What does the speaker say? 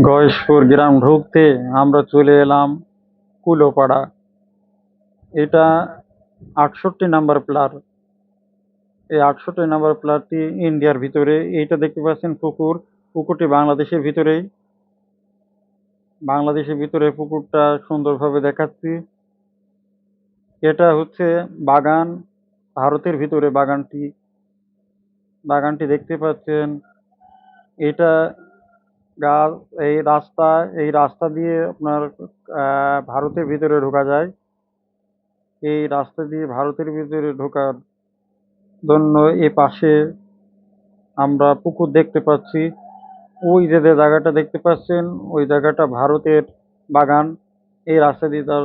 গয়েশপুর গ্রাম ঢুকতে আমরা চলে এলাম কুলোপাড়া। এটা আটষট্টি নাম্বার প্লার। এই আটষট্টি নাম্বার প্লারটি ইন্ডিয়ার ভিতরে, এইটা দেখতে পাচ্ছেন পুকুর। পুকুরটি বাংলাদেশের ভিতরেই। বাংলাদেশের ভিতরে পুকুরটা সুন্দরভাবে দেখাচ্ছি। এটা হচ্ছে বাগান, ভারতের ভিতরে বাগানটি। বাগানটি দেখতে পাচ্ছেন। এটা এই রাস্তা এই রাস্তা দিয়ে আপনার ভারতের ভিতরে ঢোকা যায়। এই রাস্তা দিয়ে ভারতের ভিতরে ঢোকার জন্য এ পাশে আমরা পুকুর দেখতে পাচ্ছি। ওই যে জায়গাটা দেখতে পাচ্ছেন, ওই জায়গাটা ভারতের বাগান। এই রাস্তা দিয়ে তার